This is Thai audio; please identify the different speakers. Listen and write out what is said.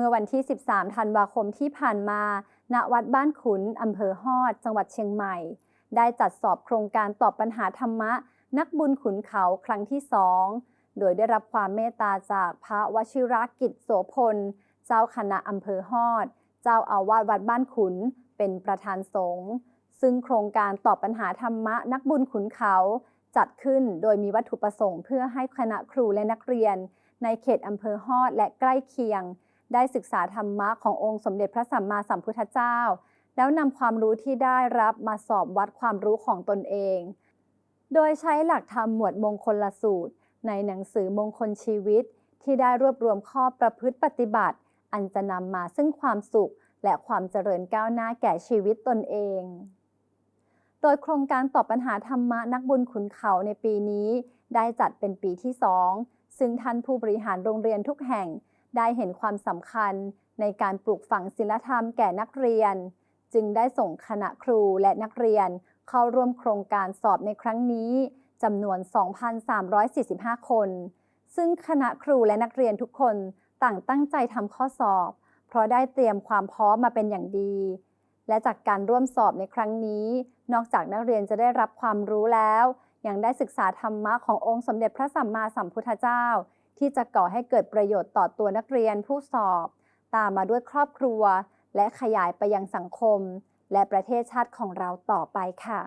Speaker 1: มื่อวันที่ 13 ธันวาคมที่ผ่านมา ณ วัดบ้านขุน อำเภอฮอด จังหวัดเชียงใหม่ ได้จัดสอบโครงการตอบปัญหาธรรมะ นักบุญขุนเขาครั้งที่สอง โดยได้รับความเมตตาจากพระวชิรกิจโสพล เจ้าคณะอำเภอฮอด เจ้าอาวาสวัดบ้านขุน เป็นประธานสงฆ์ซึ่งโครงการตอบปัญหาธรรมะ นักบุญขุนเขา จัดขึ้นโดยมีวัตถุประสงค์ เพื่อให้คณะครูและนักเรียน ในเขตอำเภอฮอดและใกล้เคียง ได้ศึกษาธรรมะขององค์สมเด็จพระสัมมาสัมพุทธเจ้า แล้วนำความรู้ที่ได้รับมาสอบวัดความรู้ของตนเอง โดยใช้หลักธรรมหมวดมงคลละสูตร ในหนังสือมงคลชีวิต ที่ได้รวบรวมข้อประพฤติปฏิบัติ อันจะนำมาซึ่งความสุข และความเจริญก้าวหน้าแก่ชีวิตตนเอง โดยโครงการตอบปัญหาธรรมะนักบุญขุนเขาในปีนี้ ได้จัดเป็นปีที่สองซึ่งท่านผู้บริหารโรงเรียนทุกแห่ง ได้เห็นความสำคัญในการปลูกฝังศีลธรรมแก่นักเรียน จึงได้ส่งคณะครูและนักเรียน เข้าร่วมโครงการสอบในครั้งนี้จำนวน 2,345 คน ซึ่งคณะครูและนักเรียนทุกคนต่างตั้งใจทำข้อสอบ เพราะได้เตรียมความพร้อมมาเป็นอย่างดี และจากการร่วมสอบในครั้งนี้ นอกจากนักเรียนจะได้รับความรู้แล้ว ยังได้ศึกษาธรรมะขององค์สมเด็จพระสัมมาสัมพุทธเจ้า ที่จะก่อให้เกิดประโยชน์ต่อตัวนักเรียนผู้สอบ ตามมาด้วยครอบครัว และขยายไปยังสังคม และประเทศชาติของเราต่อไปค่ะ